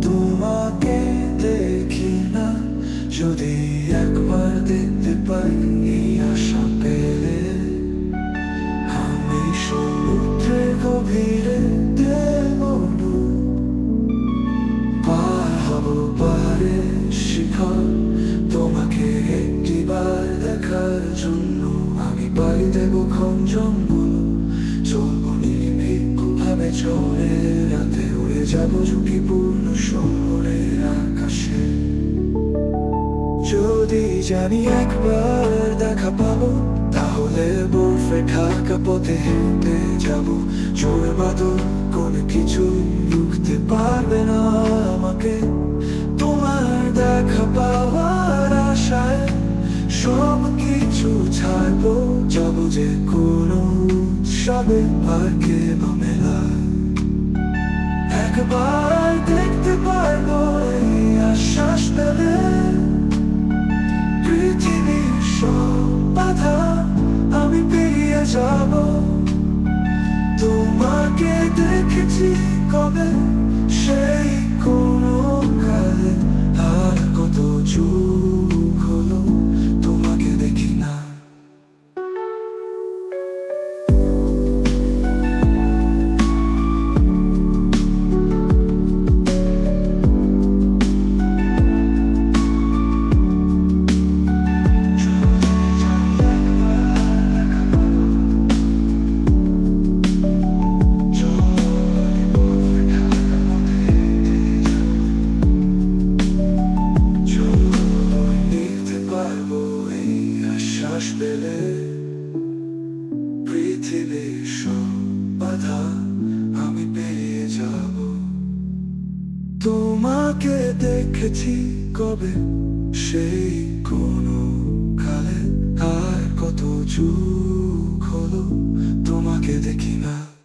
তোমাকে দেখি দেখতে পাই আশা পেলে আমি সমুদ্রের গভীরে দেব ডুব। পার হব পারে শিখর তোমাকে একটিবার দেখার জন্য আমি পাড়ি দেব জঙ্গল চলবো নির্ভীকভাবে চলে, রাতে উড়ে যাব ঝুঁকিপূর্ণ শহরের আকাশে। যদি জানি একবার দেখা পাবো, তাহলে বরফে ঢাকা পথে হেঁটে যাব। জোরে বাদল কোনো কিছু রুখতে পারবে না আমাকে। তোমার দেখা পাওয়ার আশায় সব কিছু ছাড়বো, যাব যে কোনো উৎসবে পার্কে বা মেলায় একবার দেখতে পারব এই আশ্বাস পেলে। পৃথিবীর সব বাধা আমি পেরিয়ে যাব। তোমাকে দেখেছি কবে আশ্বাস পেলে পৃথিবীর সব বাধা, আমি পেরিয়ে যাব। তোমাকে দেখেছি কবে? সেই কোনো কালে আর কত যুগ হলো, তোমাকে দেখি না।